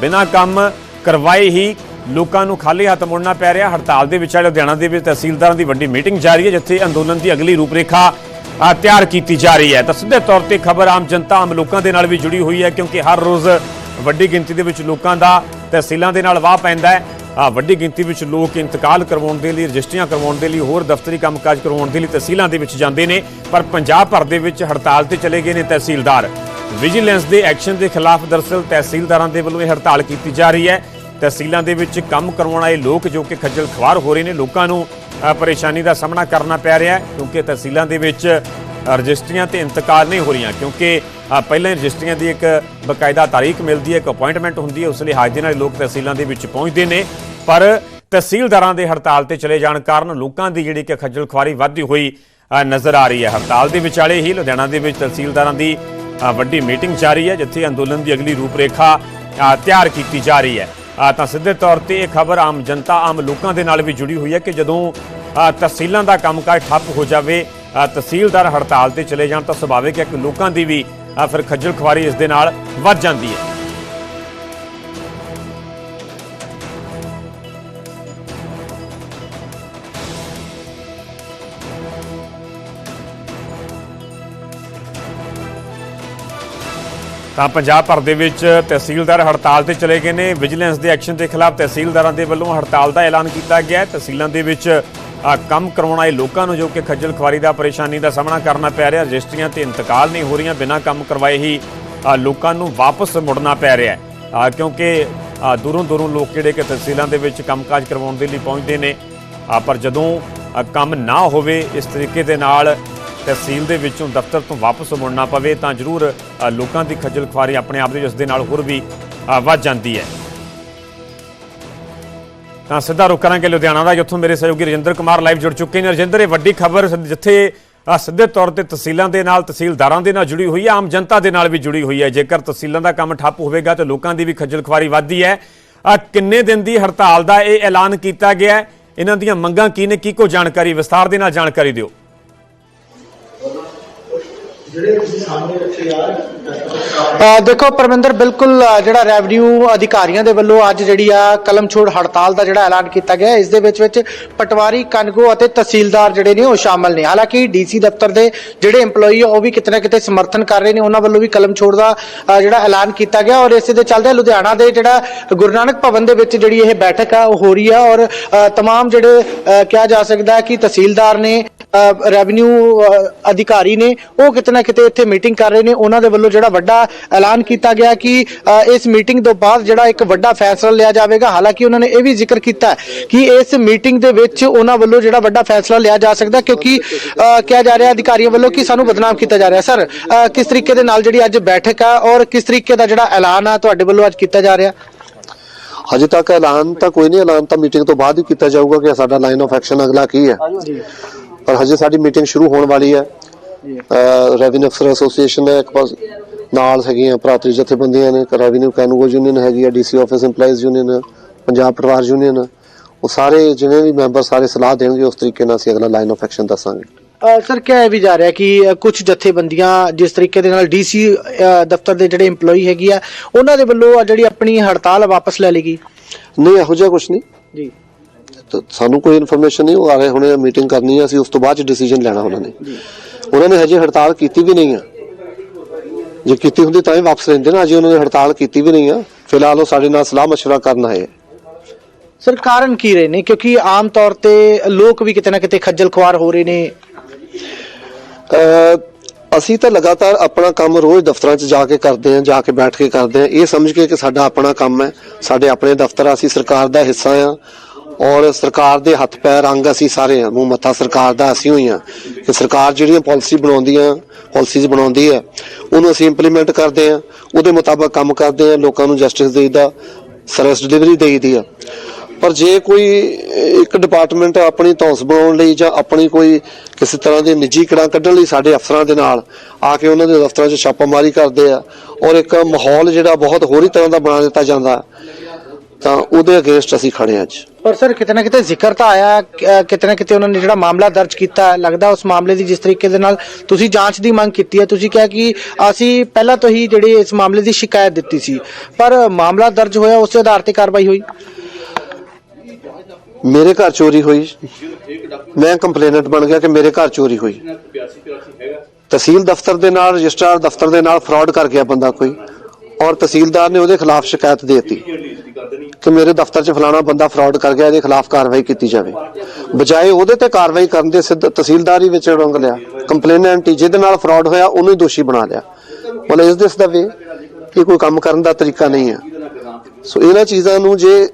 ਬਿਨਾਂ ਕੰਮ ਕਰਵਾਏ ਹੀ ਲੋਕਾਂ ਨੂੰ ਖਾਲੀ ਹੱਥ ਮੁੜਨਾ ਪੈ ਰਿਹਾ। ਹੜਤਾਲ ਦੇ ਵਿਚਾਲੇ ਲੁਧਿਆਣਾ ਦੇ ਵਿੱਚ ਤਹਿਸੀਲਦਾਰਾਂ ਦੀ ਵੱਡੀ ਮੀਟਿੰਗ ਜਾਰੀ ਹੈ, ਜਿੱਥੇ ਅੰਦੋਲਨ ਦੀ ਅਗਲੀ ਰੂਪਰੇਖਾ ਤਿਆਰ ਕੀਤੀ ਜਾ ਰਹੀ ਹੈ। ਤਾਂ ਸਿੱਧੇ ਤੌਰ ਤੇ ਖਬਰ ਆਮ ਜਨਤਾ, ਆਮ ਲੋਕਾਂ ਦੇ ਨਾਲ ਵੀ ਜੁੜੀ ਹੋਈ ਹੈ, ਕਿਉਂਕਿ ਹਰ ਰੋਜ਼ ਵੱਡੀ ਗਿਣਤੀ ਦੇ ਵਿੱਚ ਲੋਕਾਂ ਦਾ ਤਹਿਸੀਲਾਂ ਦੇ ਨਾਲ ਵਾਹ ਪੈਂਦਾ ਹੈ। ਵੱਡੀ ਗਿਣਤੀ ਵਿੱਚ ਲੋਕ ਇੰਤਕਾਲ ਕਰਵਾਉਣ ਦੇ ਲਈ, ਰਜਿਸਟਰੀਆਂ ਕਰਵਾਉਣ ਦੇ ਲਈ, ਹੋਰ ਦਫ਼ਤਰੀ ਕੰਮਕਾਜ ਕਰਵਾਉਣ ਦੇ ਲਈ ਤਹਿਸੀਲਾਂ ਦੇ ਵਿੱਚ ਜਾਂਦੇ ਨੇ। ਪਰ ਪੰਜਾਬ ਭਰ ਦੇ ਵਿੱਚ ਹੜਤਾਲ ਤੇ ਚਲੇ ਗਏ ਨੇ ਤਹਿਸੀਲਦਾਰ। ਵਿਜੀਲੈਂਸ ਦੇ ਐਕਸ਼ਨ ਦੇ ਖਿਲਾਫ ਦਰਸਲ ਤਹਿਸੀਲਦਾਰਾਂ ਦੇ ਵੱਲੋਂ ਇਹ ਹੜਤਾਲ ਕੀਤੀ ਜਾ ਰਹੀ ਹੈ। ਤਹਿਸੀਲਾਂ ਦੇ ਵਿੱਚ ਕੰਮ ਕਰਵਾਉਣ ਵਾਲੇ ਲੋਕ ਜੋ ਕਿ ਖੱਜਲ ਖਵਾਰ ਹੋ ਰਹੇ ਨੇ, ਲੋਕਾਂ ਨੂੰ ਪਰੇਸ਼ਾਨੀ ਦਾ ਸਾਹਮਣਾ ਕਰਨਾ ਪੈ ਰਿਹਾ ਹੈ ਕਿਉਂਕਿ ਤਹਿਸੀਲਾਂ ਦੇ ਵਿੱਚ ਰਜਿਸਟਰੀਆਂ ਤੇ ਇੰਤਕਾਲ ਨਹੀਂ ਹੋ ਰਹੀਆਂ ਕਿਉਂਕਿ ਪਹਿਲਾਂ ਹੀ ਰਜਿਸਟਰੀਆਂ ਦੀ ਇੱਕ ਬਕਾਇਦਾ ਤਾਰੀਖ ਮਿਲਦੀ ਹੈ, ਇੱਕ ਅਪਾਇੰਟਮੈਂਟ ਹੁੰਦੀ ਹੈ, ਉਸ ਲਿਹਾਜ਼ ਦੇ ਨਾਲ ਲੋਕ ਤਹਿਸੀਲਾਂ ਦੇ ਵਿੱਚ ਪਹੁੰਚਦੇ ਨੇ। ਪਰ ਤਹਿਸੀਲਦਾਰਾਂ ਦੇ ਹੜਤਾਲ ਤੇ ਚਲੇ ਜਾਣ ਕਾਰਨ ਲੋਕਾਂ ਦੀ ਜਿਹੜੀ ਕਿ ਖੱਜਲ ਖੁਆਰੀ ਵੱਧਦੀ ਹੋਈ ਨਜ਼ਰ ਆ ਰਹੀ ਹੈ। ਹੜਤਾਲ ਦੇ ਵਿਚਾਲੇ ਹੀ ਲੁਧਿਆਣਾ ਦੇ ਵਿੱਚ ਤਹਿਸੀਲਦਾਰਾਂ ਦੀ ਵੱਡੀ ਮੀਟਿੰਗ ਜਾਰੀ ਹੈ, ਜਿੱਥੇ ਅੰਦੋਲਨ ਦੀ ਅਗਲੀ ਰੂਪਰੇਖਾ ਤਿਆਰ ਕੀਤੀ ਜਾ ਰਹੀ ਹੈ। ਤਾਂ ਸਿੱਧੇ ਤੌਰ ਤੇ ਇਹ ਖਬਰ ਆਮ ਜਨਤਾ, ਆਮ ਲੋਕਾਂ ਦੇ ਨਾਲ ਵੀ ਜੁੜੀ ਹੋਈ ਹੈ ਕਿ ਜਦੋਂ ਤਹਿਸੀਲਾਂ ਦਾ ਕੰਮਕਾਜ ਠੱਪ ਹੋ ਜਾਵੇ ਤਹਿਸੀਲਦਾਰ ਹੜਤਾਲ ਤੇ ਚਲੇ ਜਾਣ ਤਾਂ ਸੁਭਾਵਿਕ ਹੈ ਕਿ ਲੋਕਾਂ ਦੀ ਵੀ ਫਿਰ ਖੱਜਲ ਖੁਆਰੀ ਇਸ ਦੇ ਨਾਲ ਵੱਧ ਜਾਂਦੀ ਹੈ। ਤਾਂ ਪੰਜਾਬ ਭਰ ਦੇ ਵਿੱਚ ਤਹਿਸੀਲਦਾਰ ਹੜਤਾਲ ਤੇ ਚਲੇ ਗਏ ਨੇ। ਵਿਜੀਲੈਂਸ ਦੇ ਐਕਸ਼ਨ ਦੇ ਖਿਲਾਫ ਤਹਿਸੀਲਦਾਰਾਂ ਦੇ ਵੱਲੋਂ ਹੜਤਾਲ ਦਾ ਐਲਾਨ ਕੀਤਾ ਗਿਆ ਹੈ। ਤਹਿਸੀਲਾਂ ਦੇ ਵਿੱਚ ਕੰਮ ਕਰਵਾਉਣ ਆਏ ਲੋਕਾਂ ਨੂੰ ਜੋ ਕਿ ਖੱਜਲ ਖੁਆਰੀ ਦਾ ਪਰੇਸ਼ਾਨੀ ਦਾ ਸਾਹਮਣਾ ਕਰਨਾ ਪੈ ਰਿਹਾ, ਰਜਿਸਟਰੀਆਂ ਤੇ ਇੰਤਕਾਲ ਨਹੀਂ ਹੋ ਰਹੀਆਂ, ਬਿਨਾਂ ਕੰਮ ਕਰਵਾਏ ਹੀ ਲੋਕਾਂ ਨੂੰ ਵਾਪਸ ਮੁੜਨਾ ਪੈ ਰਿਹਾ ਹੈ। ਕਿਉਂਕਿ ਦੂਰੋਂ ਦੂਰੋਂ ਲੋਕ ਜਿਹੜੇ ਕਿ ਤਹਿਸੀਲਾਂ ਦੇ ਵਿੱਚ ਕੰਮਕਾਜ ਕਰਵਾਉਣ ਦੇ ਲਈ ਪਹੁੰਚਦੇ ਨੇ। ਪਰ ਜਦੋਂ ਕੰਮ ਨਾ ਹੋਵੇ, ਇਸ ਤਰੀਕੇ ਦੇ ਨਾਲ ਤਹਿਸੀਲ ਦੇ ਵਿੱਚੋਂ ਦਫ਼ਤਰ ਤੋਂ ਵਾਪਸ ਮੁੜਨਾ ਪਵੇ ਤਾਂ ਜ਼ਰੂਰ ਲੋਕਾਂ ਦੀ ਖੱਜਲ ਖੁਆਰੀ ਆਪਣੇ ਆਪ ਦੇ, ਜਿਸ ਦੇ ਨਾਲ ਹੋਰ ਵੀ ਵੱਧ ਜਾਂਦੀ ਹੈ। ਤਾਂ ਸਿੱਧਾ ਰੁਕ ਕਰਾਂਗੇ ਲੁਧਿਆਣਾ ਦਾ, ਜਿੱਥੋਂ ਮੇਰੇ ਸਹਿਯੋਗੀ ਰਜਿੰਦਰ ਕੁਮਾਰ ਲਾਈਵ ਜੁੜ ਚੁੱਕੇ ਨੇ। ਰਜਿੰਦਰ, ਇਹ ਵੱਡੀ ਖਬਰ ਜਿੱਥੇ ਸਿੱਧੇ ਤੌਰ ਤੇ ਤਹਿਸੀਲਾਂ ਦੇ ਨਾਲ, ਤਹਿਸੀਲਦਾਰਾਂ ਦੇ ਨਾਲ ਜੁੜੀ ਹੋਈ ਹੈ, ਆਮ ਜਨਤਾ ਦੇ ਨਾਲ ਵੀ ਜੁੜੀ ਹੋਈ ਹੈ। ਜੇਕਰ ਤਹਿਸੀਲਾਂ ਦਾ ਕੰਮ ਠੱਪ ਹੋਵੇਗਾ ਤਾਂ ਲੋਕਾਂ ਦੀ ਵੀ ਖੱਜਲ ਖੁਆਰੀ ਵੱਧਦੀ ਹੈ। ਕਿੰਨੇ ਦਿਨ ਦੀ ਹੜਤਾਲ ਦਾ ਇਹ ਐਲਾਨ ਕੀਤਾ ਗਿਆ ਹੈ? ਇਹਨਾਂ ਦੀਆਂ ਮੰਗਾਂ ਕੀ ਨੇ? ਕੀ ਕੋ ਜਾਣਕਾਰੀ ਵਿਸਤਾਰ ਦੇ ਨਾਲ ਜਾਣਕਾਰੀ ਦਿਓ। ਅ, ਦੇਖੋ ਪਰਮਿੰਦਰ ਬਿਲਕੁਲ ਜਿਹੜਾ ਰੈਵਨਿਊ ਅਧਿਕਾਰੀਆਂ ਦੇ ਵੱਲੋਂ ਅੱਜ ਜਿਹੜੀ ਆ ਕਲਮ ਛੋੜ ਹੜਤਾਲ ਦਾ ਜਿਹੜਾ ਐਲਾਨ ਕੀਤਾ ਗਿਆ ਹੈ, ਇਸ ਦੇ ਵਿੱਚ ਵਿੱਚ ਪਟਵਾਰੀ ਕਨਗੋ ਅਤੇ ਤਹਿਸੀਲਦਾਰ ਜਿਹੜੇ ਨੇ ਉਹ ਸ਼ਾਮਲ ਨੇ। ਹਾਲਾਂਕਿ ਡੀਸੀ ਦਫ਼ਤਰ ਦੇ ਜਿਹੜੇ EMPLOYE ਉਹ ਵੀ ਕਿਤੇ ਨਾ ਕਿਤੇ ਸਮਰਥਨ ਕਰ ਰਹੇ ਨੇ ਉਹਨਾਂ ਵੱਲੋਂ ਵੀ ਕਲਮ ਛੋੜ ਦਾ ਜਿਹੜਾ ਐਲਾਨ ਕੀਤਾ ਗਿਆ ਔਰ ਇਸੇ ਦੇ ਚੱਲਦੇ ਲੁਧਿਆਣਾ ਦੇ ਜਿਹੜਾ ਗੁਰੂ ਨਾਨਕ ਭਵਨ ਦੇ ਵਿੱਚ ਜਿਹੜੀ ਇਹ ਬੈਠਕ ਆ ਉਹ ਹੋ ਰਹੀ ਆ ਔਰ ਅ, ਤਮਾਮ ਜਿਹੜੇ ਕਿਹਾ ਜਾ ਸਕਦਾ ਹੈ ਕਿ ਤਹਿਸੀਲਦਾਰ ਨੇ ਰੈਵਨਿਊ ਅਧਿਕਾਰੀ ਨੇ ਉਹ ਕਿਤੇ ਨਾ ਕਿਤੇ ਇੱਥੇ ਮੀਟਿੰਗ ਕਰ ਰਹੇ ਨੇ। ਉਹਨਾਂ ਦੇ ਵੱਲੋਂ ਜਿਹੜਾ ਵੱਡਾ ਐਲਾਨ ਕੀਤਾ ਗਿਆ ਕਿ ਇਸ ਮੀਟਿੰਗ ਤੋਂ ਬਾਅਦ ਜਿਹੜਾ ਇੱਕ ਵੱਡਾ ਫੈਸਲਾ ਲਿਆ ਜਾਵੇਗਾ। ਹਾਲਾਂਕਿ ਉਹਨਾਂ ਨੇ ਇਹ ਵੀ ਜ਼ਿਕਰ ਕੀਤਾ ਕਿ ਇਸ ਮੀਟਿੰਗ ਦੇ ਵਿੱਚ ਉਹਨਾਂ ਵੱਲੋਂ ਜਿਹੜਾ ਵੱਡਾ ਫੈਸਲਾ ਲਿਆ ਜਾ ਸਕਦਾ ਕਿਉਂਕਿ ਕਿਹਾ ਜਾ ਰਿਹਾ ਅਧਿਕਾਰੀਆਂ ਵੱਲੋਂ ਕਿ ਸਾਨੂੰ ਬਦਨਾਮ ਕੀਤਾ ਜਾ ਰਿਹਾ। ਸਰ ਕਿਸ ਤਰੀਕੇ ਦੇ ਨਾਲ ਜਿਹੜੀ ਅੱਜ ਬੈਠਕ ਆ ਔਰ ਕਿਸ ਤਰੀਕੇ ਦਾ ਜਿਹੜਾ ਐਲਾਨ ਆ ਤੁਹਾਡੇ ਵੱਲੋਂ ਅੱਜ ਕੀਤਾ ਜਾ ਰਿਹਾ? ਹਜੇ ਤੱਕ ਐਲਾਨ ਤਾਂ ਕੋਈ ਨਹੀਂ ਐਲਾਨ ਤਾਂ ਮੀਟਿੰਗ ਤੋਂ ਬਾਅਦ ਹੀ ਕੀਤਾ ਜਾਊਗਾ ਕਿ ਸਾਡਾ ਲਾਈਨ ਆਫ ਐਕਸ਼ਨ ਅਗਲਾ ਕੀ ਹੈ। ਪਰ ਹਜੇ ਸਾਡੀ ਮੀਟਿੰਗ ਸ਼ੁਰੂ ਹੋਣ ਵਾਲੀ ਹੈ। ਰੈਵਨਿਊ ਅਫਸਰ ਐਸੋਸੀਏਸ਼ਨ ਹੈ ਇੱਕ ਪਾਸ ਨਾਲ ਹੈਗੀਆਂ ਭਰਾਤਰੀ ਜਥੇਬੰਦੀਆਂ ਨੇ ਰੈਵਨਿਊ ਕੈਨੂਗੋ ਯੂਨੀਅਨ ਹੈਗੀ ਹੈ DC office EMPLOYEES union Punjab ਪਰਿਵਾਰ ਯੂਨੀਅਨ ਉਹ ਸਾਰੇ ਜਿਵੇਂ ਵੀ ਮੈਂਬਰ ਸਾਰੇ ਸਲਾਹ ਦੇਣਗੇ ਉਸ ਤਰੀਕੇ ਨਾਲ ਅਸੀਂ ਅਗਲਾ ਲਾਈਨ ਆਫ ਐਕਸ਼ਨ ਦੱਸਾਂਗੇ। ਸਰ ਕਿਹਾ ਇਹ ਵੀ ਜਾ ਰਿਹਾ ਕਿ ਕੁਝ ਜਥੇਬੰਦੀਆਂ ਜਿਸ ਤਰੀਕੇ ਦੇ ਨਾਲ ਡੀਸੀ ਦਫ਼ਤਰ ਦੇ ਜਿਹੜੇ EMPLOYE ਹੈਗੀ ਆ ਉਹਨਾਂ ਦੇ ਵੱਲੋਂ ਆ ਜਿਹੜੀ ਆਪਣੀ ਹੜਤਾਲ ਵਾਪਸ ਲੈ ਲਈ ਗਈ? ਨਹੀਂ ਇਹੋ ਜਿਹਾ ਕੁਝ ਨਹੀਂ। ਜੀ। ਤਾਂ ਸਾਨੂੰ ਕੋਈ ਇਨਫੋਰਮੇਸ਼ਨ ਨਹੀਂ ਉਹ ਆ ਰਹੇ ਹੁਣੇ ਮੀਟਿੰਗ ਕਰਨੀ ਹੈ ਅਸੀਂ ਉਸ ਤੋਂ ਬਾਅਦ ਚ ਡਿਸੀਜਨ ਲੈਣਾ ਉਹਨਾਂ ਨੇ ਉਹਨਾਂ ਨੇ ਹਜੇ ਹੜਤਾਲ ਕੀਤੀ ਵੀ ਨਹੀਂ ਆ ਜੇ ਕੀਤੀ ਹੁੰਦੀ ਤਾਂ ਹੀ ਵਾਪਸ ਲੈਂਦੇ ਨਾ ਅਜੇ ਉਹਨਾਂ ਨੇ ਹੜਤਾਲ ਕੀਤੀ ਵੀ ਨਹੀਂ ਆ ਫਿਲਹਾਲ ਉਹ ਸਾਡੇ ਨਾਲ ਸਲਾਹ مشورہ ਕਰਨ ਆਏ ਆ। ਸਰ ਕਾਰਨ ਕੀ ਰਹੇ ਨੇ ਕਿਉਂਕਿ ਆਮ ਤੌਰ ਤੇ ਲੋਕ ਵੀ ਕਿਤੇ ਨਾ ਕਿਤੇ ਖੱਜਲ ਖੁਆਰ ਹੋ ਰਹੇ ਨੇ ਅਹ ਅਸੀਂ ਤਾਂ ਲਗਾਤਾਰ ਆਪਣਾ ਕੰਮ ਰੋਜ਼ ਦਫ਼ਤਰਾਂ 'ਚ ਜਾ ਕੇ ਕਰਦੇ ਹਾਂ ਜਾ ਕੇ ਬੈਠ ਕੇ ਕਰਦੇ ਹਾਂ ਇਹ ਸਮਝ ਕੇ ਕਿ ਸਾਡਾ ਆਪਣਾ ਕੰਮ ਹੈ ਸਾਡੇ ਆਪਣੇ ਦਫ਼ਤਰ ਆ, ਅਸੀਂ ਸਰਕਾਰ ਦਾ ਹਿੱਸਾ ਆ ਔਰ ਸਰਕਾਰ ਦੇ ਹੱਥ ਪੈਰ ਅੰਗ ਅਸੀਂ ਸਾਰੇ ਆ, ਮੂੰਹ ਮੱਥਾ ਸਰਕਾਰ ਦਾ, ਅਸੀਂ ਹੋਈ ਹਾਂ ਕਿ ਸਰਕਾਰ ਜਿਹੜੀਆਂ ਪਾਲਿਸੀ ਬਣਾਉਂਦੀਆਂ ਪਾਲਿਸੀਜ਼ ਬਣਾਉਂਦੀ ਹੈ ਉਹਨੂੰ ਅਸੀਂ ਇੰਪਲੀਮੈਂਟ ਕਰਦੇ ਹਾਂ ਉਹਦੇ ਮੁਤਾਬਕ ਕੰਮ ਕਰਦੇ ਹਾਂ ਲੋਕਾਂ ਨੂੰ ਜਸਟਿਸ ਦੇਈਦਾ ਸਰਵਿਸ ਡਿਲੀਵਰੀ ਦੇਈਦੀ ਆ। ਪਰ ਜੇ ਕੋਈ ਇੱਕ ਡਿਪਾਰਟਮੈਂਟ ਆਪਣੀ ਧੌਂਸ ਬਣਾਉਣ ਲਈ ਜਾਂ ਆਪਣੀ ਕੋਈ ਕਿਸੇ ਤਰ੍ਹਾਂ ਦੇ ਨਿੱਜੀ ਕੜਾਂ ਕੱਢਣ ਲਈ ਸਾਡੇ ਅਫਸਰਾਂ ਦੇ ਨਾਲ ਆ ਕੇ ਉਹਨਾਂ ਦੇ ਦਫ਼ਤਰਾਂ 'ਚ ਛਾਪਾਮਾਰੀ ਕਰਦੇ ਆ ਔਰ ਇੱਕ ਮਾਹੌਲ ਜਿਹੜਾ ਬਹੁਤ ਹੋਰ ਹੀ ਤਰ੍ਹਾਂ ਦਾ ਬਣਾ ਦਿੱਤਾ ਜਾਂਦਾ, ਤਾਂ ਉਹਦੇ ਅਗੇਂਸਟ ਅਸੀਂ ਖੜੇ ਹਾਂ ਅੱਜ। ਪਰ ਸਰ ਕਿਤੇ ਨਾ ਕਿਤੇ ਜ਼ਿਕਰ ਤਾਂ ਆਇਆ ਕਿ- ਕਿਤੇ ਨਾ ਕਿਤੇ ਉਹਨਾਂ ਨੇ ਜਿਹੜਾ ਮਾਮਲਾ ਦਰਜ ਕੀਤਾ ਹੈ, ਲੱਗਦਾ ਉਸ ਮਾਮਲੇ ਦੀ ਜਿਸ ਤਰੀਕੇ ਦੇ ਨਾਲ ਤੁਸੀਂ ਜਾਂਚ ਦੀ ਮੰਗ ਕੀਤੀ ਹੈ ਤੁਸੀਂ ਕਿਹਾ ਕਿ ਅਸੀਂ ਪਹਿਲਾਂ ਤੋਂ ਹੀ ਜਿਹੜੀ ਇਸ ਮਾਮਲੇ ਦੀ ਸ਼ਿਕਾਇਤ ਦਿੱਤੀ ਸੀ ਪਰ ਮਾਮਲਾ ਦਰਜ ਹੋਇਆ ਉਸੇ ਆਧਾਰ ਤੇ ਕਾਰਵਾਈ ਹੋਈ। ਮੇਰੇ ਘਰ ਚੋਰੀ ਹੋਈ। ਮੈਂ ਕੰਪਲੇਨੈਂਟ ਬਣ ਗਿਆ ਕਿ ਮੇਰੇ ਘਰ ਚੋਰੀ ਹੋਈ। ਤਹਿਸੀਲ ਦਫ਼ਤਰ ਦੇ ਨਾਲ ਰਜਿਸਟਰਾਰ ਦਫ਼ਤਰ ਦੇ ਨਾਲ ਫਰਾਡ ਕਰ ਗਿਆ ਬੰਦਾ ਕੋਈ। ਔਰ ਤਹਿਸੀਲਦਾਰ ਨੇ ਉਹਦੇ ਖਿਲਾਫ ਸ਼ਿਕਾਇਤ ਦੇ ਦਿੱਤੀ ਕਿ ਮੇਰੇ ਦਫ਼ਤਰ 'ਚ ਫਲਾਣਾ ਬੰਦਾ ਫਰਾਡ ਕਰ ਗਿਆ, ਇਹਦੇ ਖਿਲਾਫ ਕਾਰਵਾਈ ਕੀਤੀ ਜਾਵੇ। ਬਜਾਏ ਉਹਦੇ ਤੇ ਕਾਰਵਾਈ ਕਰਨ ਦੇ ਸਿੱਧ ਤਹਿਸੀਲਦਾਰ ਵਿੱਚ ਰੰਗ ਲਿਆ, ਕੰਪਲੇਨੈਂਟ ਜਿਹਦੇ ਨਾਲ ਫਰਾਡ ਹੋਇਆ, ਉਹਨੂੰ ਹੀ ਦੋਸ਼ੀ ਬਣਾ ਲਿਆ। ਮਤਲਬ ਇਸ ਦਿਸ ਦਾ ਵੇ ਇਹ ਕੋਈ ਕੰਮ ਕਰਨ ਦਾ ਤਰੀਕਾ ਨਹੀਂ ਹੈ। ਸੋ ਇਹਨਾਂ ਚੀਜ਼ਾਂ ਨੂੰ ਜੇ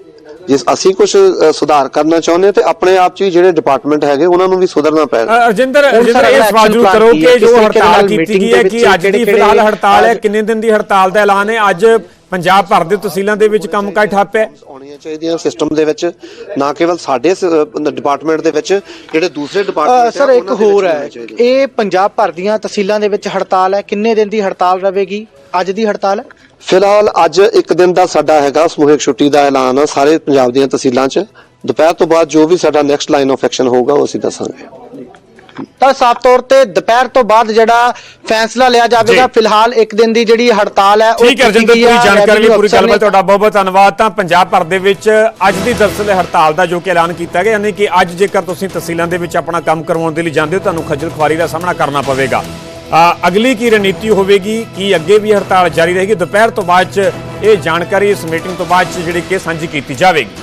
ਜੇ ਅਸੀਂ ਕੁਝ ਸੁਧਾਰ ਕਰਨਾ ਚਾਹੁੰਦੇ ਹਾਂ ਤੇ ਆਪਣੇ ਆਪ 'ਚ ਹੀ ਜਿਹੜੇ ਡਿਪਾਰਟਮੈਂਟ ਹੈਗੇ ਉਹਨਾਂ ਨੂੰ ਵੀ ਸੁਧਰਨਾ ਪੈਗਾ ਅ, ਰਜਿੰਦਰ ਹੁਣ ਰਜਿੰਦਰ ਸਰ ਇਹ ਸਵਾਲ ਜ਼ਰੂਰ ਕਰੋ ਕੀ ਜੋ ਹੜਤਾਲ ਕੀਤੀ ਗਈ ਹੈ ਕਿ ਅੱਜ ਦੀ ਫਿਲਹਾਲ ਹੜਤਾਲ ਹੈ ਕਿੰਨੇ ਦਿਨ ਦੀ ਹੜਤਾਲ ਦਾ ਐਲਾਨ ਹੈ? ਅੱਜ ਪੰਜਾਬ ਭਰ ਦੇ ਤਹਿਸੀਲਾਂ ਦੇ ਵਿੱਚ ਕੰਮਕਾਜ ਠੱਪ ਹੈ। ਆਉਣੀਆਂ ਚਾਹੀਦੀਆਂ ਸਿਸਟਮ ਦੇ ਵਿੱਚ ਨਾ ਕੇਵਲ ਸਾਡੇ ਡਿਪਾਰਟਮੈਂਟ ਦੇ ਵਿੱਚ ਜਿਹੜੇ ਦੂਸਰੇ ਡਿਪਾਰਟਮੈਂਟ ਸਰ ਇੱਕ ਹੋਰ ਹੈ। ਇਹ ਪੰਜਾਬ ਭਰ ਦੀਆਂ ਤਹਿਸੀਲਾਂ ਦੇ ਵਿੱਚ ਹੜਤਾਲ ਹੈ। ਕਿੰਨੇ ਦਿਨ ਦੀ ਹੜਤਾਲ ਰਹੇਗੀ? ਅੱਜ ਦੀ ਹੜਤਾਲ ਹੈ? ਫਿਲਹਾਲ ਅੱਜ ਇੱਕ ਦਿਨ ਦਾ ਸਾਡਾ ਹੈਗਾ ਸਮੂਹਿਕ ਛੁੱਟੀ ਦਾ ਐਲਾਨ ਆ ਸਾਰੇ ਪੰਜਾਬ ਦੀਆਂ ਤਹਿਸੀਲਾਂ 'ਚ ਦੁਪਹਿਰ ਤੋਂ ਬਾਅਦ ਜੋ ਵੀ ਸਾਡਾ ਨੈਕਸਟ ਲਾਈਨ ਆਫ ਐਕਸ਼ਨ ਹੋਊਗਾ ਉਹ ਅਸੀਂ ਦੱਸਾਂਗੇ ਤਾਂ ਸਾਫ਼ ਤੌਰ ਤੇ ਦੁਪਹਿਰ ਤੋਂ ਬਾਅਦ ਜਿਹੜਾ ਫੈਸਲਾ ਲਿਆ ਜਾਵੇਗਾ। ਫਿਲਹਾਲ ਇੱਕ ਦਿਨ ਦੀ ਜਿਹੜੀ ਹੜਤਾਲ ਹੈ ਉਹ ਠੀਕ ਹੈ ਪੂਰੀ। ਜਾਣਕਾਰੀ ਲਈ ਪੂਰੀ ਗੱਲਬਾਤ ਤੁਹਾਡਾ ਬਹੁਤ ਬਹੁਤ ਧੰਨਵਾਦ ਤਾਂ ਪੰਜਾਬ ਭਰ ਦੇ ਵਿੱਚ ਅੱਜ ਦੀ ਦਰਸਲ ਹੜਤਾਲ ਦਾ ਜੋ ਕਿ ਐਲਾਨ ਕੀਤਾ ਗਿਆ ਯਾਨੀ ਕਿ ਅੱਜ ਜੇਕਰ ਤੁਸੀਂ ਤਹਿਸੀਲਾਂ ਦੇ ਵਿੱਚ ਆਪਣਾ ਕੰਮ ਕਰਵਾਉਣ ਦੇ ਲਈ ਜਾਂਦੇ ਹੋ ਤੁਹਾਨੂੰ ਖੱਜਲ ਖੁਆਰੀ ਦਾ ਸਾਹਮਣਾ ਕਰਨਾ ਪਵੇਗਾ ਅਗਲੀ ਕੀ ਰਣਨੀਤੀ ਹੋਵੇਗੀ? ਕੀ ਅੱਗੇ ਵੀ ਹੜਤਾਲ ਜਾਰੀ ਰਹੇਗੀ? ਦੁਪਹਿਰ ਤੋਂ ਬਾਅਦ ਚ ਇਹ ਜਾਣਕਾਰੀ ਇਸ ਮੀਟਿੰਗ ਤੋਂ ਬਾਅਦ ਚ ਜਿਹੜੀ ਕਿ ਸਾਂਝੀ ਕੀਤੀ ਜਾਵੇਗੀ।